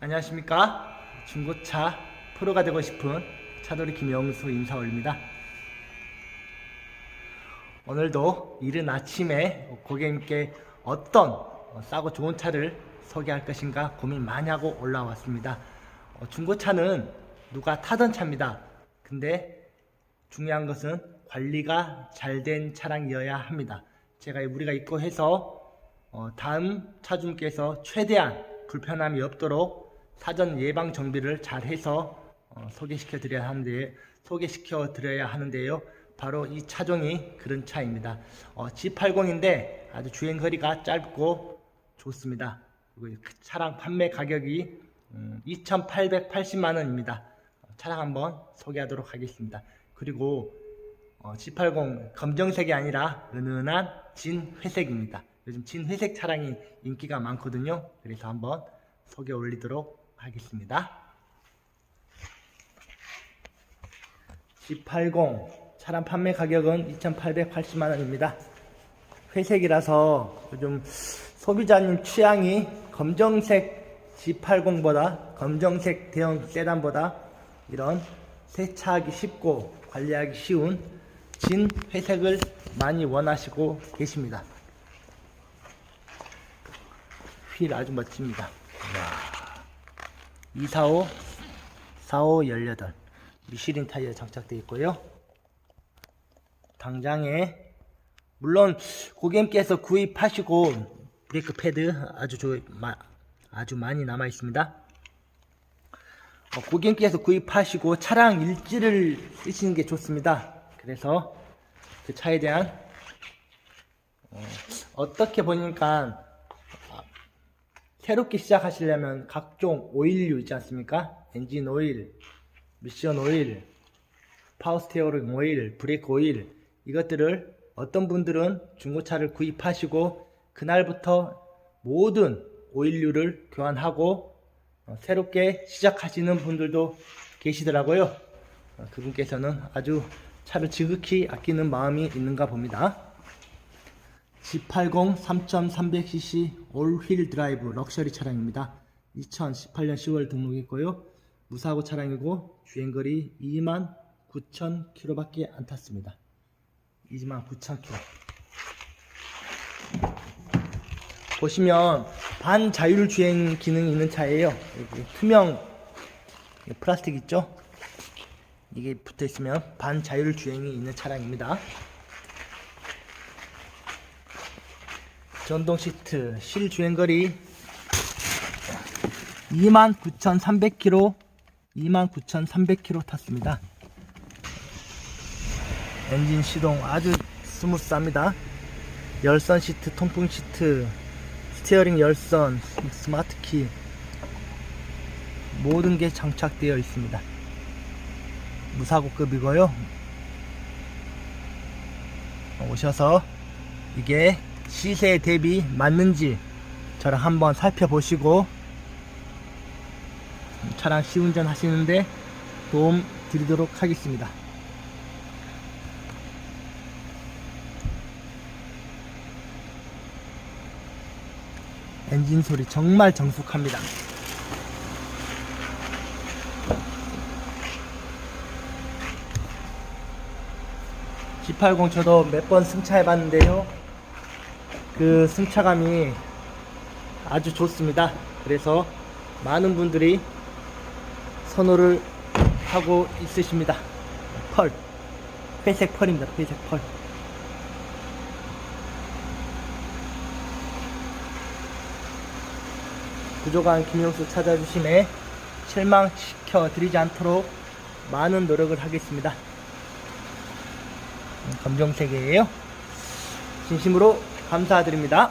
안녕하십니까? 중고차 프로가 되고 싶은 차돌이 김영수 인사 올립니다. 오늘도 이른 아침에 고객님께 어떤 어, 싸고 좋은 차를 소개할 것인가 고민 많이 하고 올라왔습니다. 어, 중고차는 누가 타던 차입니다. 근데 중요한 것은 관리가 잘 된 차량이어야 합니다. 제가 우리가 입고 해서 어, 다음 차주님께서 최대한 불편함이 없도록 사전 예방 정비를 잘 해서 어, 소개시켜 드려야 하는데 소개시켜 드려야 하는데요. 바로 이 차종이 그런 차입니다. 어, G80인데 아주 주행 거리가 짧고 좋습니다. 그리고 그 차량 판매 가격이 음, 2,880만 원입니다. 차량 한번 소개하도록 하겠습니다. 그리고 어, G80 검정색이 아니라 은은한 진 회색입니다. 요즘 진 회색 차량이 인기가 많거든요. 그래서 한번 소개 올리도록 하겠습니다. G80 차량 판매 가격은 2,880만 원입니다. 회색이라서 요즘 소비자님 취향이 검정색 G80보다 검정색 대형 세단보다 이런 세차하기 쉽고 관리하기 쉬운 진 회색을 많이 원하시고 계십니다. 휠 아주 멋집니다. 245, 45, 18 미쉐린 타이어 장착되어 있고요. 당장에 물론 고객님께서 구입하시고 브레이크 패드 아주 조, 마, 아주 많이 남아 있습니다. 어, 고객님께서 구입하시고 차량 일지를 쓰시는 게 좋습니다. 그래서 그 차에 대한 어, 어떻게 보니까 아, 새롭게 시작하시려면 각종 오일류 있지 않습니까? 엔진 오일, 미션 오일, 파워 스티어링 오일, 브레이크 오일 이것들을 어떤 분들은 중고차를 구입하시고 그날부터 모든 오일류를 교환하고 어, 새롭게 시작하시는 분들도 계시더라고요. 어, 그분께서는 아주 차를 지극히 아끼는 마음이 있는가 봅니다. G80 3300cc 올휠 드라이브 럭셔리 차량입니다. 2018년 10월 등록했고요. 무사고 차량이고 주행거리 2만 9천 킬로밖에 안 탔습니다. 2만 9천 킬로. 보시면 반자율 주행 기능이 있는 차예요. 여기 투명 플라스틱 있죠? 이게 붙어 있으면 반자율 주행이 있는 차량입니다. 전동 시트 실 주행거리 29,300km 29,300km 탔습니다. 엔진 시동 아주 스무스합니다. 열선 시트, 통풍 시트, 스티어링 열선, 스마트 키 모든 게 장착되어 있습니다. 무사고급이고요. 오셔서 이게 시세 대비 맞는지 저랑 한번 살펴보시고 차량 시운전 하시는데 도움 드리도록 하겠습니다. 엔진 소리 정말 정숙합니다. G80 저도 몇 번 승차해 봤는데요. 그 승차감이 아주 좋습니다. 그래서 많은 분들이 선호를 하고 있으십니다. 펄. 회색 펄입니다. 회색 펄. 부족한 김용수 찾아주심에 실망시켜 드리지 않도록 많은 노력을 하겠습니다. 검정색이에요. 진심으로 감사드립니다.